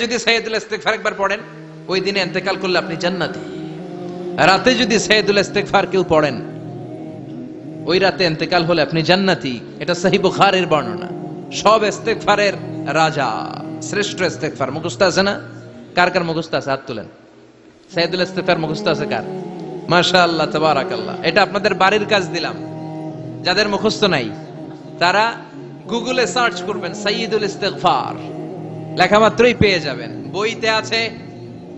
যদি সাইয়েদুল ইস্তেগফার একবার পড়েন, ওই দিনে ইন্তেকাল করলে আপনি জান্নাতি। রাতে যদি সাইয়েদুল ইস্তেগফার কেউ পড়েন, ওই রাতে ইন্তেকাল হলে আপনি জান্নাতি। এটা সহি বুখারীর বর্ণনা। সব ইস্তেগফারের রাজা, শ্রেষ্ঠ ইস্তেগফার। মুখস্থ আছে না? কার কার মুখস্থ আছে? হাত তুলেন। সাইয়েদুল ইস্তেগফার মুখস্থ আছে কার? মাশাআল্লাহ, তাবারাকাল্লাহ। এটা আপনাদের বাড়ির কাজ দিলাম। যাদের মুখস্থ নাই, তারা গুগলে সার্চ করবেন সাইয়দুল ইস্তেগফার। লেখা মাত্রই পেয়ে যাবেন। বইতে আছে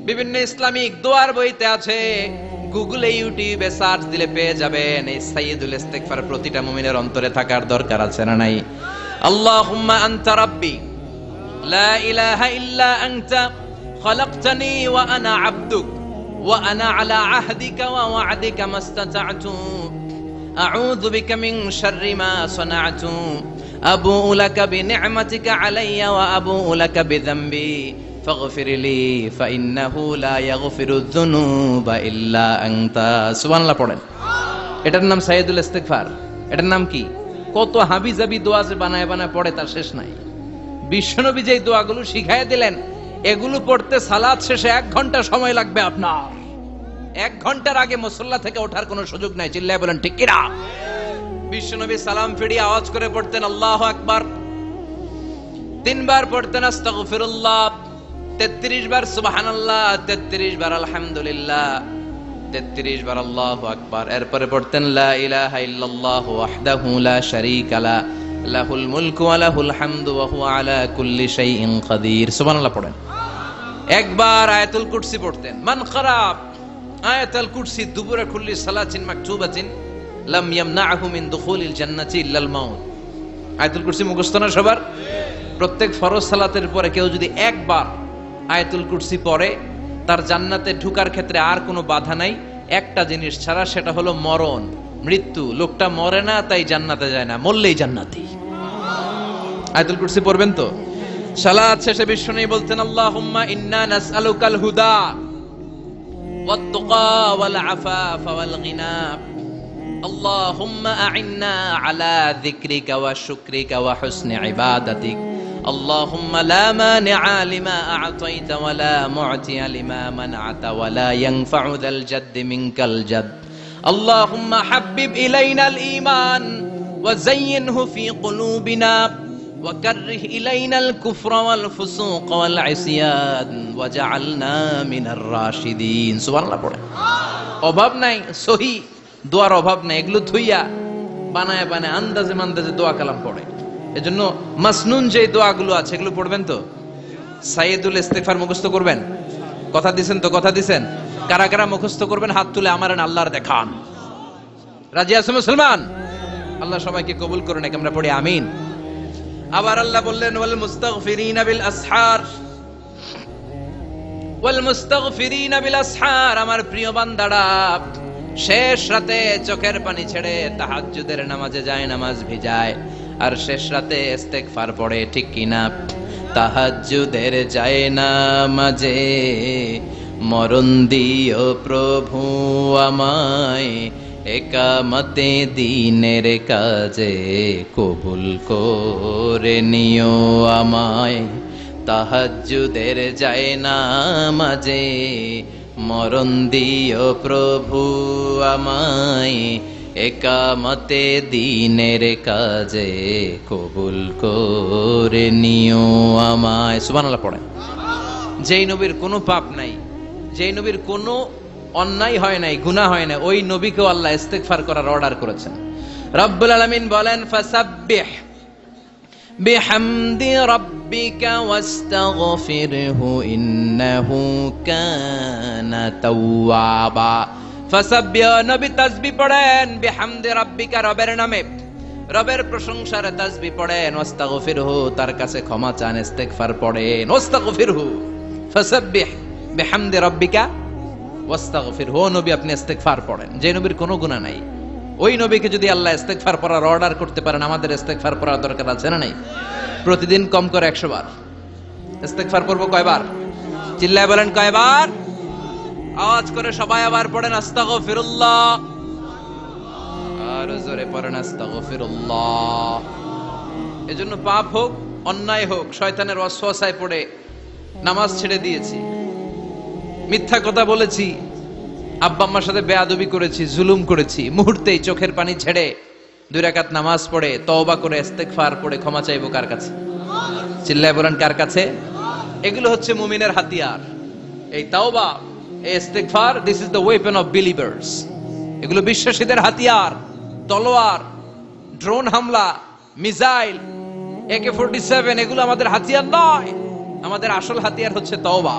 বিভিন্ন ইসলামিক দোয়ার বইতে আছে। গুগলে, ইউটিউবে সার্চ দিলে পেয়ে যাবেন। এই সাইয়েদুল ইস্তেগফার প্রতিটা মুমিনের অন্তরে থাকার দরকার আছে না নাই? আল্লাহুম্মা আনতা রাব্বি, লা ইলাহা ইল্লা আনতা, খলাকতানি ওয়া আনা আবদুক, ওয়া আনা আলা আহদিকা ওয়া ওয়া'দিকা মাস্তাতা'তু। আউযু বিকা মিন শাররি মা সানা'তু। شر ما صنعت أبوء لك بنعمتك علي وأبوء لك بذنبي فاغفر لي فإنه لا يغفر الذنوب إلا أنت سبحان الله পড়েন এটার নাম সাইয়দুল ইস্তেগফার এটার নাম কি কত হাবি জাবি দোয়া যে বানায় বানায় পড়ে তার শেষ নাই বিশ্বনবী যেই দোয়াগুলো শিখাইয়া দিলেন এগুলো পড়তে সালাদ শেষে এক ঘন্টা সময় লাগবে আপনার এক ঘন্টার আগে মুসল্লা থেকে ওঠার কোনো সুযোগ নাই চিল্লায় বলেন ঠিক কিনা বিশ্বনবী সালাম ফিরিয়ে আওয়াজ করে পড়তেন, আল্লাহ আকবার। তিনবার পড়তেন, আস্তাগফিরুল্লাহ। তেত্রিশ বার, সুবহানাল্লাহ। তেত্রিশ বার, আলহামদুলিল্লাহ। তেত্রিশ বার, আল্লাহু আকবার। এরপরে পড়তেন, লা ইলাহা ইল্লাল্লাহু ওয়াহদাহু লা শারীকা লা লাহুল মুলকু ওয়া লাহুল হামদু ওয়া হুয়া আলা কুল্লি শাইইন কাদির সুবহানাল্লাহ পড়েন। একবার আয়াতুল কুরসি পড়তেন, মান খারাপ আয়াতুল কুরসি দুপুরে খুললি সালাতিন মাকতুবাতিন। লাম ইয়ামনাহু মিন দুখুলিল জান্নাতি ইল্লাল মাউত। আয়াতুল কুরসি মুখস্থ না সবার? প্রত্যেক ফরজ সালাতের পরে কেউ যদি একবার আয়াতুল কুরসি পড়ে, তার জান্নাতে ঢুকার ক্ষেত্রে আর কোনো বাধা নাই। একটা জিনিস ছাড়া সেটা হলো মরণ। মৃত্যু। লোকটা মরে না, তাই জান্নাতে যায় না। মরলেই জান্নাতি। আয়াতুল কুরসি পড়বেন তো? সালাত শেষে বিশ্ব নেই বলতেন, আল্লাহুম্মা ইন্না নাসআলুকাল হুদা ওয়াত তুকা ওয়াল আফাফ ওয়াল গিনা। اللهم أعنا على ذكرك وشكرك وحسن عبادتك اللهم لا مانع لما أعطيت ولا معطي لما منعت ولا ينفع ذا الجد منك الجد اللهم حبب إلينا الإيمان وزينه في قلوبنا وكره إلينا الكفر والفسوق والعصيان وجعلنا من الراشدين سبحان الله পড়ে অভাব নাই সহি দোয়ার অভাব নাই, এগুলো থুইয়া বানায় বানায় আন্দাজে মান্দাজে দোয়া কালাম পড়ে। এজন্য মাসনুন যে দোয়াগুলো আছে, এগুলো পড়বেন তো? সাইয়েদুল ইস্তেগফার মুখস্থ করবেন? কথা দিছেন তো, কথা দিছেন? কারা কারা মুখস্থ করবেন, হাত তুলে আমার আল্লাহর দেখান। রাজি আছে মুসলমান? আল্লাহ সবাইকে কবুল করুন, একে আমরা পড়ি, আমিন। আবার আল্লাহ বললেন, ওয়াল মুস্তাগফিরিনা বিল আসহার। ওয়াল মুস্তাগফিরিনা বিল আসহার, আমার প্রিয় বান্দারা শেষ রাতে চোখের পানি ছেড়ে তাহাজ্জুদের নামাজে যায়, নামাজ ভিজায়। আর শেষ রাতে ইস্তেগফার পড়ে, ঠিক কিনা? তাহাজ্জুদের যায় নামাজে, মরণ দিও প্রভু আমায়। একামতে দিনের কাজে কবুল করে নিও আমায়। তাহাজ্জুদের যায় না মাঝে মরণ দিও প্রভু আমায়, একামতে দিনের কাজে কবুল করে নিও আমায়। সুবহানাল্লাহ পড়ে। যেই নবীর কোনো পাপ নাই, যেই নবীর কোনো অন্যায় হয় নাই, গুনাহ হয় নাই, ওই নবীকেও আল্লাহ ইস্তেগফার করার অর্ডার করেছেন। রব্বুল আলামিন বলেন, ফাসাব্বিহ। বিহামদি রাব্বিকা ওয়াস্তাগফিরহু ইন্নাহু কানা তাওয়াবা। ফাসাব্বিহ, নবী তাসবিহ পড়েন, বিহামদি রাব্বিকা রবের নামে। রবের প্রশংসার তাসবিহ পড়েন, ওয়াস্তাগফিরহু, তার কাছে ক্ষমা চান, ইস্তেগফার পড়েন, ওয়াস্তাগফিরহু। ফাসাব্বিহ, বিহামদি রাব্বিকা ওয়াস্তাগফির হো নবী, আপনি ইস্তেগফার পড়েন। যে নবীর কোনো গুনাহ নাই। ওই নবীকে যদি আল্লাহ ইস্তেগফার পড়ার অর্ডার করতে পারেন, আমাদের ইস্তেগফার পড়ার দরকার আছে না নাই? প্রতিদিন কম করে 100 বার। ইস্তেগফার করব কয়বার চিল্লায় বলেন কয়বার আওয়াজ করে সবাই আবার পড়েন, আস্তাগফিরুল্লাহ। আর জোরে পড়েন, আস্তাগফিরুল্লাহ। এজন্য পাপ হোক, অন্যায় হোক, শয়তানের ওয়াসওয়াসায় পড়ে নামাজ ছেড়ে দিয়েছি। মিথ্যা কথা বলেছি আব্বা আম্মার সাথে বেয়াদবি করেছি, জুলুম করেছি, মুহূর্তেই চোখের পানি ছেড়ে দুই রাকাত নামাজ পড়ে, তওবা করে, ইস্তেগফার পড়ে, ক্ষমা চাইব কার কাছে? চিল্লায় বলেন, কার কাছে? এগুলো হচ্ছে মুমিনের হাতিয়ার। এই তাওবা, এই ইস্তেগফার this is the weapon of believers এগুলো বিশ্বাসীদের হাতিয়ার, তলোয়ার ড্রোন হামলা, মিসাইল একে ফোরটি সেভেন, এগুলো আমাদের হাতিয়ার নয়। আমাদের আসল হাতিয়ার হচ্ছে তওবা।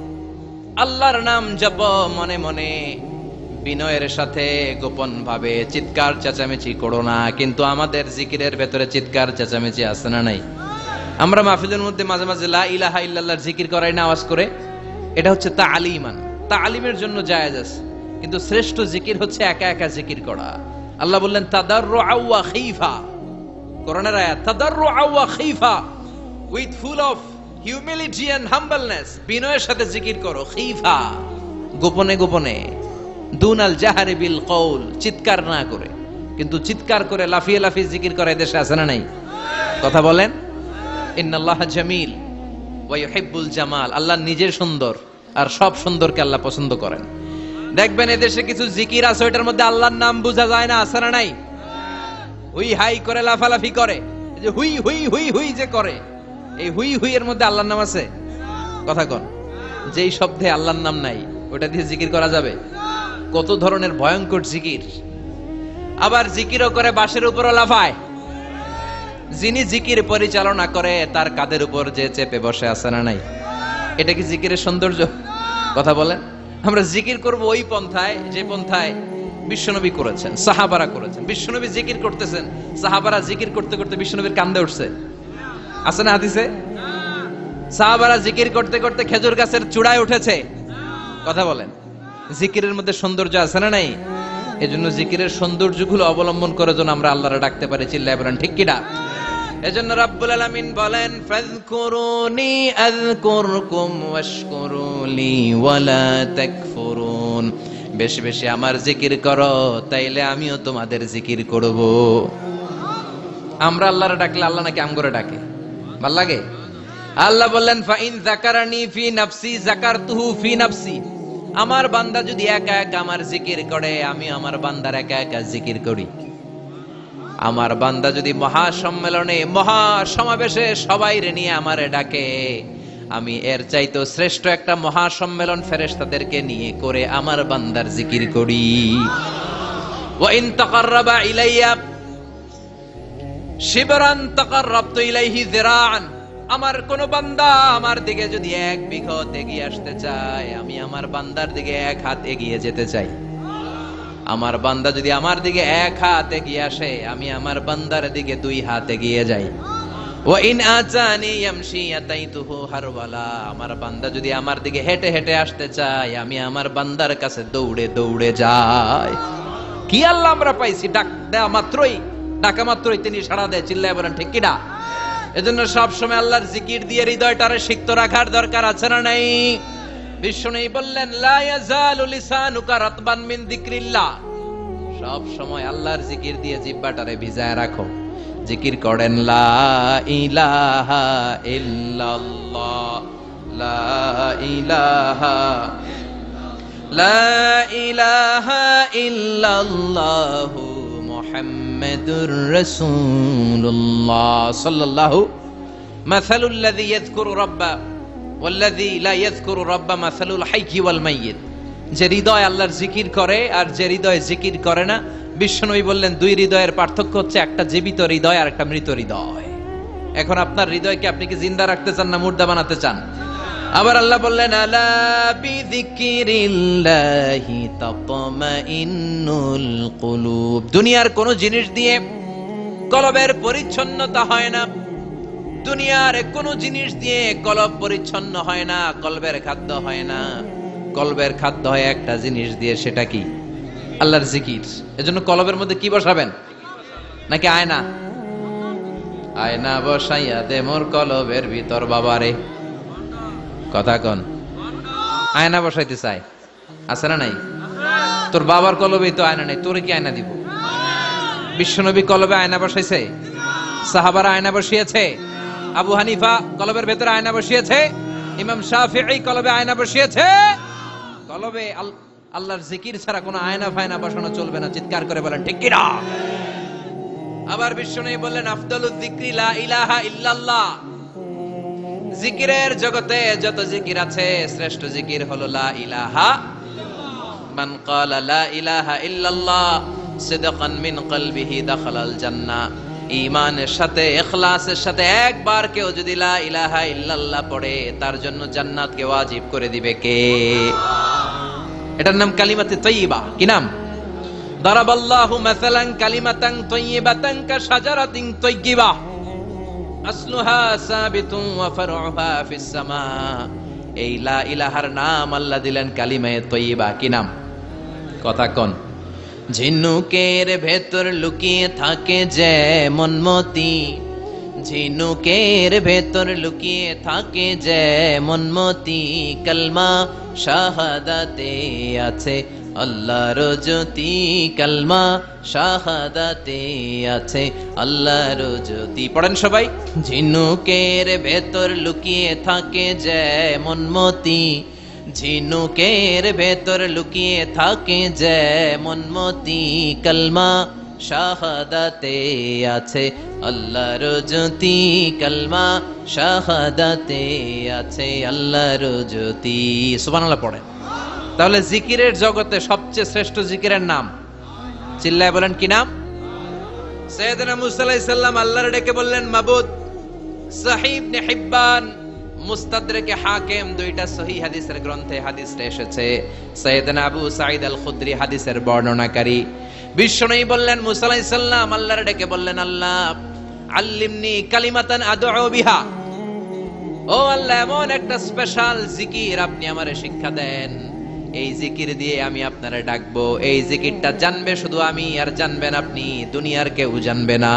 আল্লাহর নাম জপ মনে মনে। বিনয়ের সাথে গোপন ভাবে চিৎকার চেঁচামেচি করো না, কিন্তু আমাদের জিকিরের ভেতরে চিৎকার চেঁচামেচি আছে না নাই? আমরা মাহফিলের মধ্যে মাঝে মাঝে লা ইলাহা ইল্লাল্লাহর জিকির করাই না আওয়াজ করে। এটা হচ্ছে তা আলিমান তা আলিমের জন্য জায়েজ আছে, কিন্তু শ্রেষ্ঠ জিকির হচ্ছে একা একা জিকির করা। আল্লাহ বললেন তাদার আউয়া খিফা। করোনার আয়াত তাদার আউয়া খিফা with full of humility and humbleness বিনয়ের সাথে জিকির করো, খিফা। গোপনে গোপনে, দুনাল জাহারে বিল কৌল চিৎকার না করে। কিন্তু চিৎকার করে লাফিয়ে লাফিয়ে জিকির করে দেশে আছে না নাই? কথা বলেন? ইন্নাল্লাহ জামিল ওয়া ইউহিব্বুল জামাল, আল্লাহ নিজে সুন্দর, আর সব সুন্দরকে আল্লাহ পছন্দ করেন। দেখবেন এদেশে কিছু জিকির আছে, ওইটার মধ্যে আল্লাহর নাম বোঝা যায় না, আছে না নাই? হুই হাই করে, লাফালাফি করে। যে হুই হুই হুই হুই যে করে। এই হুই হুই এর মধ্যে আল্লাহর নাম আছে? কথা কন। যেই শব্দে আল্লাহর নাম নাই, ওটা দিয়ে জিকির করা যাবে? কত ধরনের ভয়ঙ্কর জিকির। আবার জিকিরও করে বাঁশের উপরও লাফায়। যিনি জিকির পরিচালনা করে, তার কাদের উপর যে চেপে বসে আছে না নাই? এটা কি জিকিরের সৌন্দর্য? কথা বলেন। আমরা জিকির করব ওই পন্থায়, যে পন্থায় বিশ্বনবী করেছেন, সাহাবারা করেছেন। বিশ্বনবী জিকির করতেছেন। সাহাবারা জিকির করতে করতে বিশ্বনবীর কান্দে উঠছে। আছে না হাদিসে? সাহাবারা জিকির করতে করতে খেজুর গাছের চূড়ায় উঠেছে। কথা বলেন। জিকিরের মধ্যে সৌন্দর্য আছে না নাই? এজন্য জিকিরের সৌন্দর্যগুলো অবলম্বন করে যেন আমরা আল্লাহরে ডাকতে পারি, চিল্লায় বলেন, ঠিক কিনা? এজন্য রাব্বুল আলামিন বলেন, ফাযকুরুনি আযকুরকুম ওয়াশকুরুলি ওয়ালা তাকফুরুন। বেশি বেশি আমার জিকির করো, তাইলে আমিও তোমাদের জিকির করব। আমরা আল্লাহরে ডাকলে আল্লাহ নাকি আম করে ডাকে? ভালো লাগে? আল্লাহ বললেন, ফাইন জাকারানি ফি নাফসি জাকারতুহু ফি নাফসি। আমার বান্দা যদি একা একা আমার জিকির করে, আমি আমার বান্দার একা একা জিকির করি। আমার বান্দা যদি মহা সম্মেলনে মহা সমাবেশে সবাই নিয়ে আমারে ডাকে, আমি এর চাইতো শ্রেষ্ঠ একটা মহা সম্মেলন ফেরেশতাদেরকে নিয়ে করে আমার বান্দার জিকির করি। ওয়া ইন তাকাররাবা ইলাইয়া শিবরান তাকাররাবতু ইলাইহি যিরাআন। আমার কোন বান্দা আমার দিকে যদি এক বিঘত এগিয়ে আসতে চায়, আমি আমার বান্দার দিকে এক হাত এগিয়ে যেতে চাই। আমার বান্দা যদি আমার দিকে এক হাত এগিয়ে আসে, আমি আমার বান্দার দিকে দুই হাত এগিয়ে যাই। ও ইন আজানি ইয়ামশি আতাইতুহু হারওয়ালা। আমার বান্দা যদি আমার দিকে হেঁটে হেঁটে আসতে চায়, আমি আমার বান্দার কাছে দৌড়ে দৌড়ে যাই। কি আল্লাহ আমরা পাইছি? ডাক দেওয়া মাত্রই ডাকা মাত্রই তিনি সাড়া দেয়, চিল্লায় বলেন, ঠিক কিনা? এজন্য সব সময় আল্লাহর জিকির দিয়ে হৃদয়টারে সিক্ত রাখার দরকার আছে না নাই? বিষ্ণু বললেন, লা ইয়াজালু লিসানুকা রাতবান মিন যিকরিল্লাহ। সব সময় আল্লাহর জিকির দিয়ে জিহ্বাটারে ভিজায় রাখো। জিকির করেন, লা ইলাহা ইল্লাল্লাহ। লা ইলাহা লা ইলাহা ইল্লাল্লাহু মুহাম্মাদুর রাসূলুল্লাহ সাল্লাল্লাহু মাসালুল লাযী ইয়াযকুরু রাব্বা ওয়াল্লাযী লা ইয়াযকুরু রাব্বা মাসালুল হাইয়্যি ওয়াল মাইয়িত। যে হৃদয় আল্লাহর জিকির করে আর যে হৃদয় জিকির করে না, বিশ্বনবী বললেন, দুই হৃদয়ের পার্থক্য হচ্ছে একটা জীবিত হৃদয় আর একটা মৃত হৃদয়। এখন আপনার হৃদয়কে আপনি কি জিন্দা রাখতে চান না মুর্দা বানাতে চান? আবার আল্লাহ বললেন দুনিয়ার কোন জিনিস দিয়ে কলবের পরিচ্ছন্নতা হয় না। দুনিয়ার কোন জিনিস দিয়ে কলব পরিচ্ছন্ন হয় না, কলবের খাদ্য হয় না। কলবের খাদ্য হয় একটা জিনিস দিয়ে, সেটা কি? আল্লাহর জিকির। এজন্য কলবের মধ্যে কি বসাবেন? নাকি আয়না? আয়না বসাইয়া দে মোর কলবের ভিতর, বাবারে। কথা কন। আয়না বসাইতে চাই। আছে না নাই? তোর বাবার কলবে তো আয়না নাই, তোর কি আয়না দিব? বিশ্বনবী কলবে আয়না বসাইছে? সাহাবারা আয়না বসিয়েছে? আবু হানিফা কলবের ভেতরে আয়না বসিয়েছে? ইমাম শাফিঈ কলবে আয়না বসিয়েছে? কলবে আল- আল্লাহর জিকির ছাড়া কোনো আয়না ফায়না বসানো চলবে না, চিৎকার করে বলেন, ঠিক আবার বিশ্বনবী বললেন আফদালুদ যিকরি লা ইলাহা ইল্লাল্লাহ। জিকিরের জগতে যত জিকির আছে, শ্রেষ্ঠ জিকির হলো লা ইলাহা মান ক্বালা লা ইলাহা ইল্লাল্লাহ, সিদকান মিন কলবিহি দাখালাল জান্নাহ ঈমানের সাথে, ইখলাসের সাথে একবার কেউ যদি লা ইলাহা ইল্লাল্লাহ পড়ে, তার জন্য জান্নাত জান্নাতকে ওয়াজিব করে দিবে কে? এটার নাম কালিমাতে তৈয়বা। কি নাম? দারাবাল্লাহু মাসালান কালিমাতান তৈয়বাতান কা শাজারাতিন তৈয়বা। নাম দিলেন তৈয়বা। কি নাম? কথা ঝিনুকের ভেতর লুকিয়ে থাকে যেমন মতি ঝিনুকের ভেতর লুকিয়ে থাকে যেমন মতি কলমা শাহাদাতে আছে আল্লাহর জ্যোতি কলমা শাহাদাতে আছে। আল্লাহর জ্যোতি পড়েন সবাই। ঝিনুকের ভেতর লুকিয়ে থাকে যেমন মতি ঝিনুকের ভেতর লুকিয়ে থাকে যেমন মতি কলমা শাহাদাতে আছে। আল্লাহর জ্যোতি কলমা শাহাদাতে আছে। আল্লাহর জ্যোতি সুবহানাল্লাহ, পড়েন। তাহলে জিকিরের জগতে সবচেয়ে শ্রেষ্ঠ জিকিরের নাম। চিল্লায় বলেন কি নাম? সৈয়দনা আল্লাহর ডেকে বললেন, মাবুদ সাহিব মুস্তাদরেকে দুইটা সহি হাদিসের গ্রন্থে হাদিসটা এসেছে। সৈয়দনা আবু সাঈদ আল হাদিসের বর্ণনাকারী। বললেন, মুসা আলাইহিস আল্লাহর ডেকে বললেন, আল্লাহ, আল্লিমনি কালিমাতান আদউ বিহা। ও আল্লাহ, এমন একটা স্পেশাল জিকির আপনি আমারে শিক্ষা দেন। এই জিকির দিয়ে আমি আপনারে ডাকবো। এই জিকিরটা জানবে শুধু আমি আর জানবেন আপনি, দুনিয়ার কেউ জানবে না।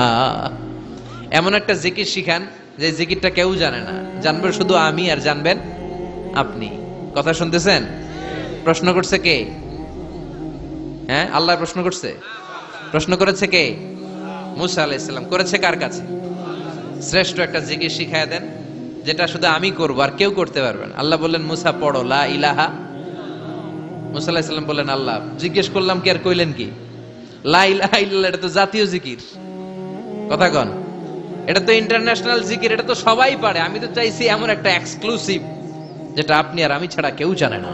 এমন একটা জিকির শিখান, যে জিকিরটা কেউ জানে না। জানবে শুধু আমি আর জানবেন আপনি। কথা শুনতেছেন? প্রশ্ন করছে কে? হ্যাঁ আল্লাহ প্রশ্ন করছে? প্রশ্ন করেছে কে? মুসা আলাইসাল্লাম করেছে কার কাছে? শ্রেষ্ঠ একটা জিকির শিখায় দেন, যেটা শুধু আমি করব আর কেউ করতে পারবেন আল্লাহ বললেন, মুসা, পড়ো, লা ইলাহা মুসা আলাইসাল্লাম বললেন, আল্লাহ, জিজ্ঞেস করলাম কি আর কইলেন কি? লা ইলাহা ইল্লাল্লাহ, এটা তো জাতীয় জিকির। কথা কন, এটা তো ইন্টারন্যাশনাল জিকির, এটা তো সবাই পারে। আমি তো চাইছি এমন একটা এক্সক্লুসিভ যেটা আপনি আর আমি ছাড়া কেউ জানে না।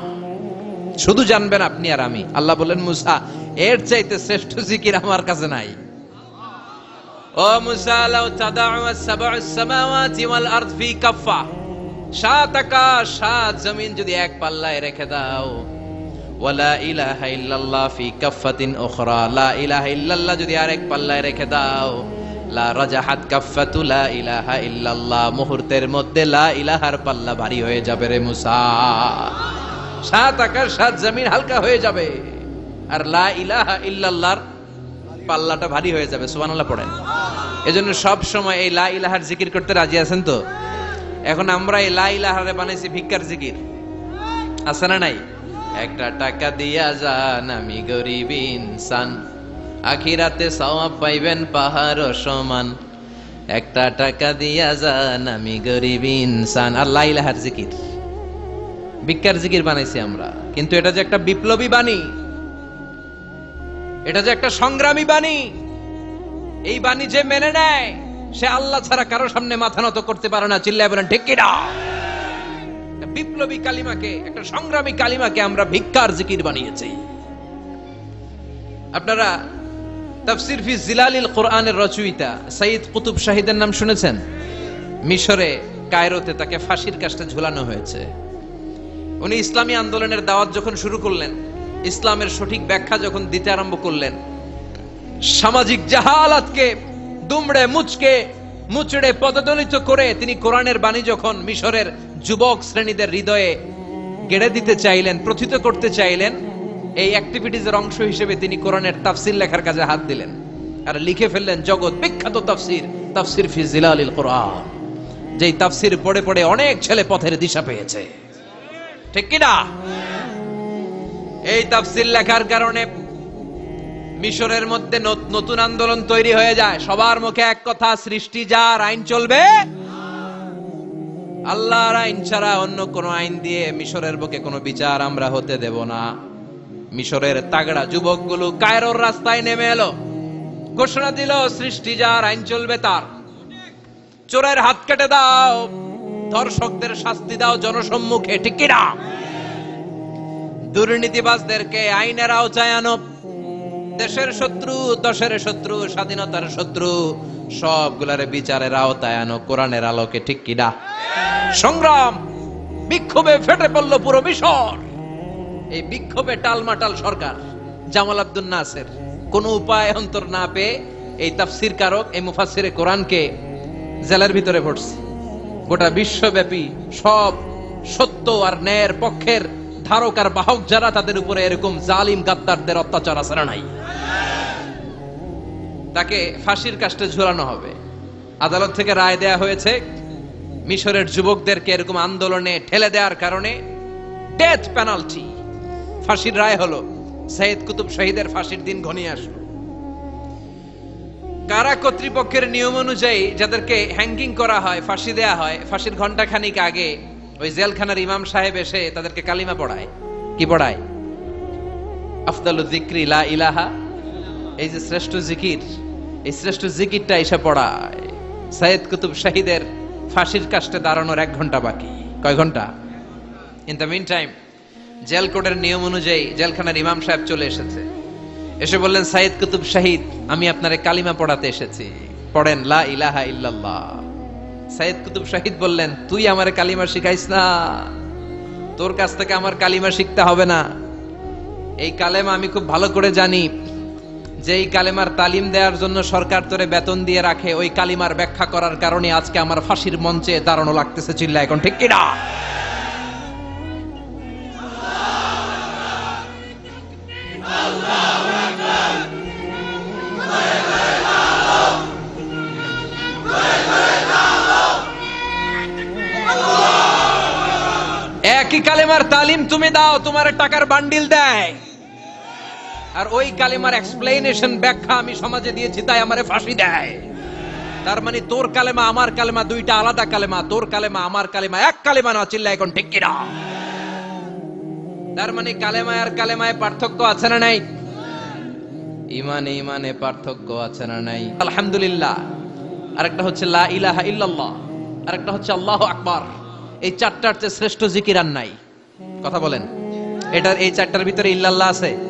শুধু জানবেন আপনি আর আমি। আল্লাহ বলেন মুসা, এর চাইতে শ্রেষ্ঠ জিকির আমার কাছে নাই। ও মুসা, লাউ তাদাউ সাবউ সামাওয়াতি ওয়াল আরদ ফি কাফা সাত আকাশ, সাত জমিন যদি এক পাল্লায় রেখে দাও। ওয়ালা ইলাহা ইল্লাল্লাহ ফি কাফাতিন উখরা। লা ইলাহা ইল্লাল্লাহ যদি আরেক পাল্লায় রেখে দাও। লা রাজাহাত কাফাতু লা ইলাহা ইল্লাল্লাহ। মুহূর্তের মধ্যে লা ইলাহার পাল্লা ভারী হয়ে যাবে রে মুসা। সাত আকাশ সাত জমিন হালকা হয়ে যাবে। আর লা ইলাহা ইল্লাল্লাহর পাল্লাটা ভারী হয়ে যাবে, সুবহানাল্লাহ পড়েন। এজন্য সব সময় এই লা ইলাহার জিকির করতে রাজি আছেন তো? এখন আমরা এই লা ইলাহারে বানাইছি ভিক্ষার জিকির। আছে না নাই? একটা টাকা দিয়া যান, আমি গরিব ইনসান। আখিরাতে সওয়াব পাইবেন পাহাড় সমান। একটা টাকা দিয়া যান, আমি গরিব ইনসান। আর লা ইলাহার জিকির। ভিক্ষার জিকির বানাইছি আমরা। কিন্তু এটা যে একটা বিপ্লবী বাণী, এটা যে একটা সংগ্রামী বাণী, এই বাণী যে মেনে নেয়, সে আল্লাহ ছাড়া কারও সামনে মাথা নত করতে পারে না। চিল্লায় বলেন, ঠিক কিনা? একটা বিপ্লবী কালিমাকে, একটা সংগ্রামী কালিমাকে আমরা ভিক্ষার জিকির বানিয়েছি। আপনারা তাফসির ফি জিলালিল কোরআনের রচয়িতা সাইদ কুতুব শাহিদের নাম শুনেছেন? মিশরে, কায়রোতে তাকে ফাঁসির কাজটা ঝুলানো হয়েছে। উনি ইসলামী আন্দোলনের দাওয়াত যখন শুরু করলেন, ইসলামের সঠিক ব্যাখ্যা যখন দিতে আরম্ভ করলেন, সামাজিক জাহালাতকে দুমড়ে মুচকে, মুচড়ে পদদলিত করে তিনি কোরআনের বাণী যখন মিশরের যুবক শ্রেণীদের হৃদয়ে গেড়ে দিতে চাইলেন, প্রথিত করতে চাইলেন, এই অ্যাক্টিভিটিজের অংশ হিসেবে তিনি কোরআনের তাফসির লেখার কাজে হাত দিলেন। আর লিখে ফেললেন জগৎ, বিখ্যাত তাফসির তাফসির ফি জিলালিল কোরআন। যেই তাফসির পড়ে পড়ে অনেক ছেলে পথের দিশা পেয়েছে। ঠিক কি না? এই তাফসির লেখার কারণে মিশরের মধ্যে নত- নতুন আন্দোলন তৈরি হয়ে যায়। সবার মুখে এক কথা, সৃষ্টি যার, আইন চলবে। আল্লাহর আইন ছাড়া অন্য কোন আইন দিয়ে মিশরের বুকে কোনো বিচার আমরা হতে দেব না। মিশরের তাগড়া যুবকগুলো কায়রোর রাস্তায় নেমে এলো। ঘোষণা দিল, সৃষ্টি যার, আইন চলবে তার। চোরের হাত কেটে দাও। ধর্ষকদের শাস্তি দাও জনসম্মুখে, ঠিক কি না দুর্নীতিবাজদেরকে আইনের আওতায় আনো। দেশের শত্রু, দশের শত্রু, স্বাধীনতার শত্রু, সবগুলারে বিচারের আওতায় আনো, কোরআনের আলোকে, ঠিক কিনা? সংগ্রাম বিক্ষোভে ফেটে পড়ল পুরো মিশর। এই বিক্ষোভে টালমাটাল সরকার, জামাল আব্দুল নাসের। কোন উপায় অন্তর না পেয়ে এই তাফসির কারক এই মুফাসিরে কোরআনকে জেলার ভিতরে ভরছে। গোটা বিশ্বব্যাপী সব সত্য আর ন্যায়ের পক্ষের ধারক আর বাহক যারা তাদের উপরে এরকম জালিম গাদ্দারদের অত্যাচার না নাই? তাকে ফাঁসির কাষ্টে ঝুলানো হবে। আদালত থেকে রায় দেয়া হয়েছে মিশরের যুবকদেরকে এরকম আন্দোলনে ঠেলে দেওয়ার কারণে ডেথ পেনাল্টি ফাঁসির রায় হলো, সৈয়দ কুতুব শহীদের ফাঁসির দিন ঘনিয়ে আসলো। কারা কর্তৃপক্ষের নিয়ম অনুযায়ী যাদেরকে হ্যাঙ্গিং করা হয়, ফাঁসি দেয়া হয়, ফাঁসির ঘণ্টা খানিক আগে ওই জেলখানার ইমাম সাহেব এসে তাদেরকে কালিমা পড়ায়। কি পড়ায়? আফদালু জিক্রি লা ইলাহা, এই যে শ্রেষ্ঠ জিকির, এই শ্রেষ্ঠ জিকিরটা এসে পড়ায়। সাইয়েদ কুতুব শাহিদের ফাঁসির কাষ্টে দাঁড়ানোর এক ঘণ্টা বাকি। কয় ঘণ্টা? In the mean time jail কোর্টের নিয়ম অনুযায়ী জেলখানার ইমাম সাহেব চলে এসেছে। এসে বললেন সাইদ কুতুব শাহিদ, আমি আপনারে কালিমা পড়াতে এসেছি। পড়েন, লা ইলাহা ইল্লাল্লাহ। সাইদ কুতুব শাহিদ বললেন, তুই আমারে কালিমা শিখাইস না। তোর কাছ থেকে আমার কালিমা শিখতে হবে না। এই কালেমা আমি খুব ভালো করে জানি। যে এই কালেমার তালিম দেওয়ার জন্য সরকার তোরে বেতন দিয়ে রাখে, ওই কালিমার ব্যাখ্যা করার কারণে আজকে আমার ফাঁসির মঞ্চে দাঁড়ানো লাগতেছে চিল্লা এখন ঠিক কিনা? একই কালেমার তালিম তুমি দাও, তোমার টাকার বান্ডিল দেয়। আর ওই কালেমার এক্সপ্লেনেশন ব্যাখ্যা আমি সমাজে দিয়েছি, তাই আমারে ফাঁসি দেয়। তার মানে তোর কালেমা, আমার কালেমা দুইটা আলাদা কালেমা, তোর কালেমা, আমার কালেমা, এক কালেমা না চিল্লা এখন ঠিক কিনা? তার মানে কালেমায় আর কালেমায় পার্থক্য আছে না নাই? ইমানে ইমানে পার্থক্য আছে না নাই? আলহামদুলিল্লাহ। আরেকটা হচ্ছে লা ইলাহা ইল্লাল্লাহ। আরেকটা হচ্ছে আল্লাহু আকবার। এই চারটার চেয়ে শ্রেষ্ঠ জিকির আর নাই। কথা বলেন। এটার, এই চারটার ভিতরে ইল্লাল্লাহ আছে?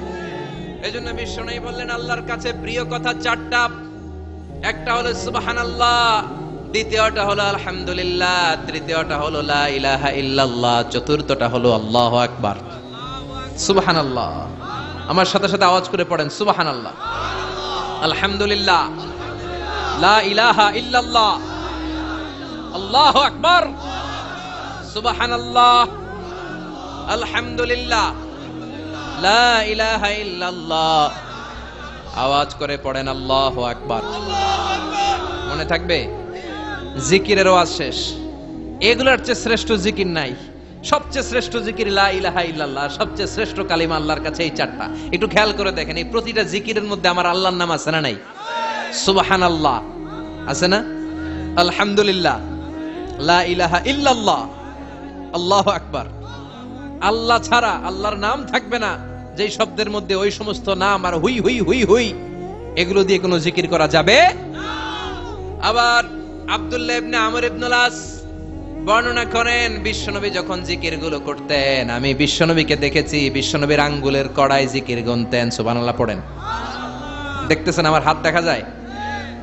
এই জন্য বিশ্বনবী বললেন, আল্লাহর কাছে প্রিয় কথা চারটা। একটা হলো, সুবহানাল্লাহ, দ্বিতীয়টা হলো, আলহামদুলিল্লাহ, তৃতীয়টা হলো, লা ইলাহা ইল্লাল্লাহ, চতুর্থটা হলো, আল্লাহু আকবার। সুবহানাল্লাহ। আমার সাথে সাথে আওয়াজ করে পড়েন সুবহান আল্লাহ আলহামদুলিল্লাহ। লা ইলাহা ইল্লাল্লাহ। আল্লাহু আকবার। সুবহানাল্লাহ। আলহামদুলিল্লাহ। লা আওয়াজ করে পড়েন আল্লাহ আকবার। মনে থাকবে? জিকিরের আওয়াজ শেষ। এগুলোর চেয়ে শ্রেষ্ঠ জিকির নাই। সবচেয়ে শ্রেষ্ঠ জিকির লা ইলাহা ইল্লাল্লাহ, সবচেয়ে শ্রেষ্ঠ কালিমা আল্লাহর কাছে এই চারটা। একটু খেয়াল করে দেখেন, এই প্রতিটা জিকিরের মধ্যে আমার আল্লাহর নাম আছে না নাই? সুবাহান আল্লাহ আছে না? আলহামদুলিল্লাহ। লা ইলাহা ইল্লাল্লাহ। আল্লাহু আকবার। আল্লাহ ছাড়া আল্লাহর নাম থাকবে না। যেই শব্দের মধ্যে ওই সমস্ত নাম আর হুই হুই হুই হুই, এগুলো দিয়ে কোনো জিকির করা যাবে? আবার আব্দুল্লাহ ইবনে আমর ইবনুল আস বর্ণনা করেন, বিশ্বনবী যখন জিকিরগুলো করতেন, আমি বিশ্বনবীকে দেখেছি, বিশ্বনবীর আঙ্গুলের কড়াই জিকির গুনতেন, সুবহানাল্লাহ, পড়েন। দেখতেছেন আমার হাত দেখা যায়?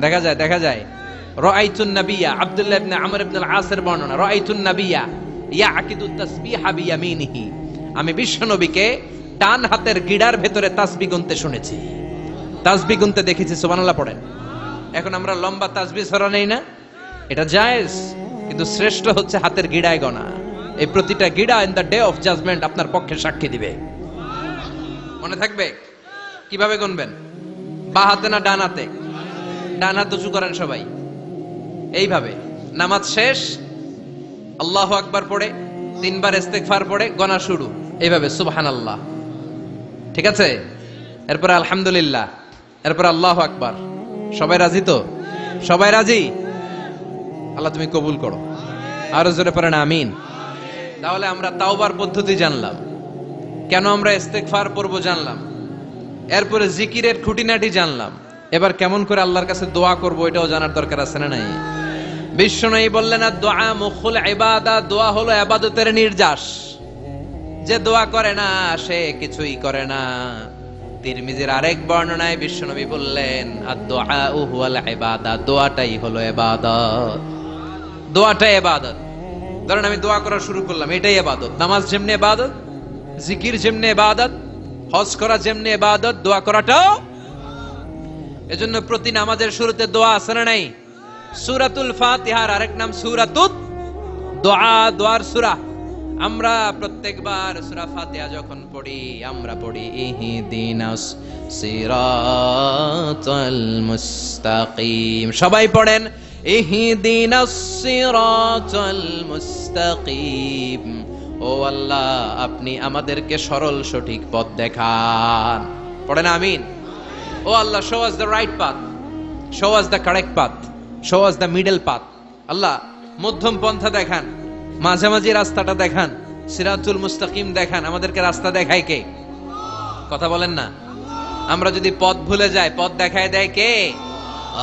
দেখা যায় দেখা যায়। রাআইতুন নাবিয়্যা আব্দুল্লাহ ইবনে আমর ইবনে আল-আসের বর্ণনা, রাআইতুন নাবিয়্যা ইয়াকিদু তাসবিহা বিয়ামিনিহি। আমি বিশ্বনবীকে ডান হাতের গিড়ার ভেতরে তাসবিহ গুনতে শুনেছি। তাসবিহ গুনতে দেখেছি, সুবহানাল্লাহ পড়েন। এখন আমরা লম্বা তাসবিহ সরা নেই না? এটা জায়েজ, কিন্তু শ্রেষ্ঠ হচ্ছে হাতের গিড়ায় গনা। এই প্রতিটা গিড়া in the day of judgment আপনার পক্ষে সাক্ষী দিবে। মনে থাকবে? কীভাবে গুনবেন? বা হাতে না ডান হাতে? ডান হাত উঁচু করেন সবাই। এইভাবে। নামাজ শেষ, আল্লাহ আকবার পড়ে, তিনবার ইস্তেগফার পড়ে, গনা শুরু। এইভাবে, সুবহানাল্লাহ। ঠিক আছে? এরপরে আলহামদুলিল্লাহ। এরপরে আল্লাহ আকবার। সবাই রাজি তো? সবাই রাজি? আল্লাহ তুমি কবুল করো। আরও জোরে পড়েন, আমিন। তাহলে আমরা তাওবার পদ্ধতি জানলাম। কেন আমরা ইস্তেগফার পড়ব জানলাম? এরপরে জিকিরের খুঁটিনাটি জানলাম। এবার কেমন করে আল্লাহর কাছে দোয়া করব এটাও জানার দরকার আছে না নাই? বিশ্ব বিশ্বনয়ী বললেন দোয়া মুখুল ইবাদা। দোয়া হলো ইবাদতের নির্যাস। যে দোয়া করে না, সে কিছুই করে না। তিরমিজির আরেক বর্ণনায় বিশ্বনবী বললেন আর দোয়া হুয়াল ইবাদা দোয়াটাই হলো ইবাদত। দোয়াটাই ইবাদত। ধরেন আমি দোয়া করা শুরু করলাম, এটাই এবাদত নামাজ যেমনি এবাদত জিকির যেমনি এবাদত হজ করা যেমনি এবাদত দোয়া করাটাও এজন্য প্রতি নামাজের শুরুতে দোয়া আছে না নাই? সূরাতুল ফাতিহার আরেক নাম সুরাতুত দোয়া দোয়ার সূরা। আমরা প্রত্যেকবার সূরা ফাতিহা যখন পড়ি, আমরা পড়ি, ইহদিনাস সিরাতাল মুস্তাকিম। সবাই পড়েন, ইহদিনাস সিরাতাল মুস্তাকিম। ও আল্লাহ, আপনি আমাদেরকে সরল সঠিক পথ দেখান। পড়েন, আমিন। O Allah show us the right path show us the correct path show us the middle path Allah, মধ্যম পন্থা দেখান। মাঝামাঝি রাস্তাটা দেখান সিরাজুল মুস্তাকিম দেখান, আমাদেরকে রাস্তা দেখায় কে? কথা বলেন না। আমরা যদি পথ ভুলে যাই, পথ দেখায় দেয় কে?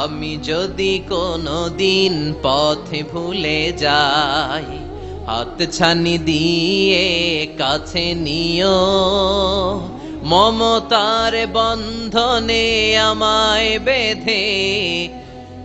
আমি যদি কোনো দিন পথে ভুলে যাই, হাত ছানি দিয়ে কাছে নিও, মমতার বন্ধনে আমায় বেঁধে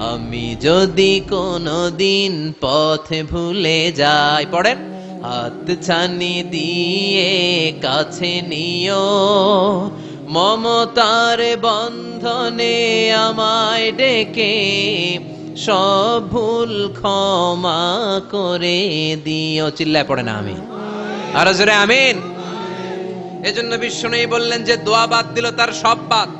আমি যদি কোনো দিন পথ ভুলে যাই, পড়েন, হাত ছানি দিয়ে কাছে নিও। মমতার বন্ধনে আমায় ডেকে সব ভুল ক্ষমা করে দিও। চিল্লায় পড়ে না আমি। আর জোরে আমিন। এজন্য বিশ্বনয়ী বললেন যে দোয়া বাদ দিল তার সব বাদ।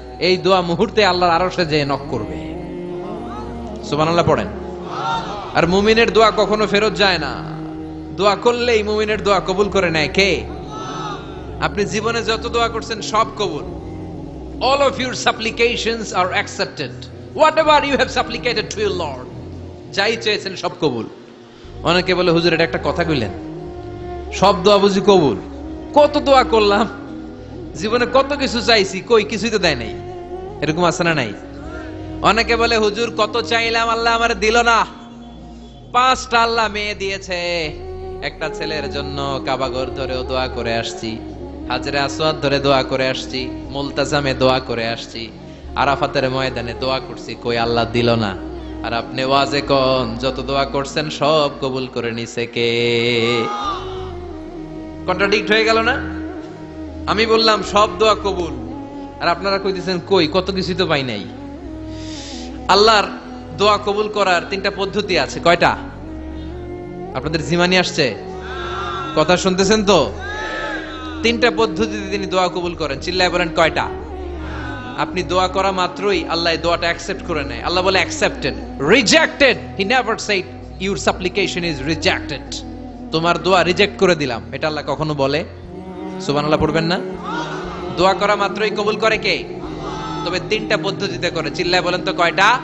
এই দোয়া মুহূর্তে আল্লাহর আরশে যেয়ে নক করবে। সুবহানাল্লাহ পড়েন। আর মুমিনের দোয়া কখনো ফেরত যায় না। দোয়া করলেই মুমিনের দোয়া কবুল করে নেয় কে? আপনি জীবনে যত দোয়া করছেন সব কবুল। All of your supplications are accepted whatever you have supplicated to your lord যাই চেয়েছেন সব কবুল। অনেকে বলে, হুজুর, এটা একটা কথা কইলেন। সব দোয়া বুঝি কবুল। কত দোয়া করলাম? জীবনে কত কিছু চাইছি, কই কিছুই তো দেয় নাই। এরকম আছে না নাই? অনেকে বলে, হুজুর, কত চাইলাম, আল্লাহ আমার দিল না। পাঁচটা আল্লাহ মেয়ে দিয়েছে। একটা ছেলের জন্য কাবাগর ধরেও দোয়া করে আসছি। হাজরে আসওয়াদ ধরে দোয়া করে আসছি। মুলতাজামে দোয়া করে আসছি। আরাফাতের ময়দানে দোয়া করছি, কই আল্লাহ দিল না? আর আপনি ওয়াজে কন? যত দোয়া করছেন, সব কবুল করে নিছে কে? কন্ট্রাডিক্ট হয়ে গেল না? আমি বললাম, সব দোয়া কবুল। আর আপনারা কইতেছেন, কই, কত কিছু তো পাই নাই। আল্লাহর দোয়া কবুল করার তিনটা পদ্ধতি আছে। কয়টা? আপনাদের জিমানি আসছে? কথা শুনতেছেন তো? তিনটা পদ্ধতিতে তিনি দোয়া কবুল করেন। চিল্লায় বলেন, কয়টা? আপনি দোয়া করা মাত্রই আল্লাহ দোয়াটা অ্যাকসেপ্ট করে নেয়। আল্লাহ বলে accepted rejected he never said your supplication is rejected তোমার দোয়া রিজেক্ট করে দিলাম। এটা আল্লাহ কখনো বলে? সুবহানাল্লাহ, পড়বেন না? দোয়া করা মাত্রই কবুল করে কে? তবে তিনটা পদ্ধতিতে করে। চিল্লায় বলেন তো কয়টা?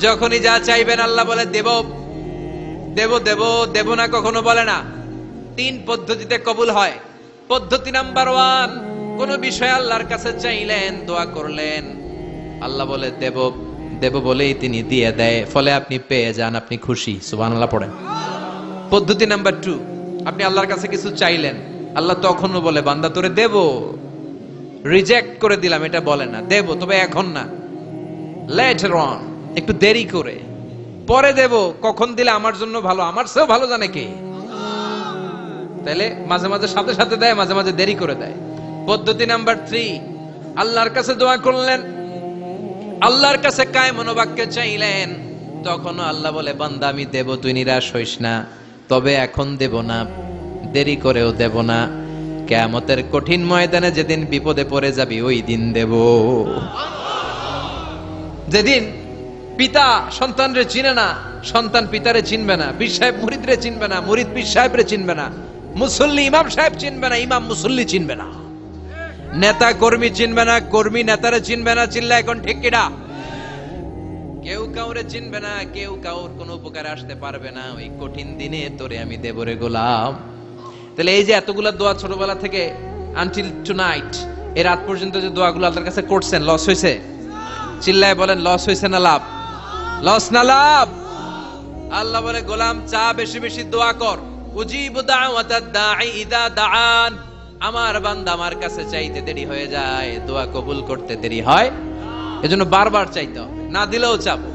যখনই যা চাইবেন আল্লাহ বলে, দেব দেব দেব দেব না কখনো বলে না। তিন পদ্ধতিতে কবুল হয়। পদ্ধতি নাম্বার ওয়ান, কোন বিষয় আল্লাহর কাছে চাইলেন, দোয়া করলেন। আল্লাহ বলে, দেব দেব বলেই তিনি দিয়ে দেয়। ফলে আপনি পেয়ে যান, আপনি খুশি। সুবহানাল্লাহ পড়েন। পদ্ধতি নাম্বার টু, আপনি আল্লাহর কাছে কিছু চাইলেন। আল্লাহ তখনও বলে, বান্দা, তোরে দেব রিজেক্ট করে দিলাম, এটা বলে না। দেব, তবে এখন না। লেটার অন একটু দেরি করে। পরে দেব, কখন দিলে আমার জন্য ভালো? আমার চেয়েও ভালো জানে কে। তাইলে মাঝে মাঝে সাথে সাথে দেয়, মাঝে মাঝে দেরি করে দেয়। পদ্ধতি নাম্বার থ্রি আল্লাহর কাছে দোয়া করলেন। আল্লাহর কাছে কায় মনোবাক্যে চাইলেন। তখনও আল্লাহ বলে, বান্দা, আমি দেব, তুই নিরাশ হইস না। তবে এখন দেব না। দেরি করেও দেব না। কেয়ামতের কঠিন ময়দানে যেদিন বিপদে পড়ে যাবি, ওই দিন দেব। যেদিন পিতা সন্তানরে চিনে না, সন্তান পিতারে চিনবে না, পীর সাহেব মুরিদরে চিনবে না, মুরিদ পীর সাহেবরে চিনবে না, মুসল্লি ইমাম সাহেব চিনবে না, ইমাম মুসল্লি চিনবে না। নেতা কর্মী চিনবে না, কর্মী নেতারে চিনবে না চিনলে এখন ঠিক কিনা? কেউ কাউরে চিনবে না, কেউ কাউর কোন উপকারে আসতে পারবে না, ওই কঠিন দিনে তোরে আমি দেবরে গোলাম। তাহলে এই যে এতগুলা দোয়া ছোটবেলা থেকে আনটিল টু নাইট এই রাত পর্যন্ত যে দোয়াগুলো আল্লাহর কাছে করছেন লস হয়েছে? চিল্লায় বলেন লস হয়েছে না লাভ? লস না লাভ? আল্লাহ বলে, গোলাম, চা বেশি বেশি দোয়া কর। উজিবু দাওয়াতাদ দাঈ ইদা দাআন। আমার বান্দা আমার কাছে চাইতে দেরি হয়ে যায়, দোয়া কবুল করতে দেরি হয়। এজন্য বারবার চাইতে হবে, না দিলেও চাবো।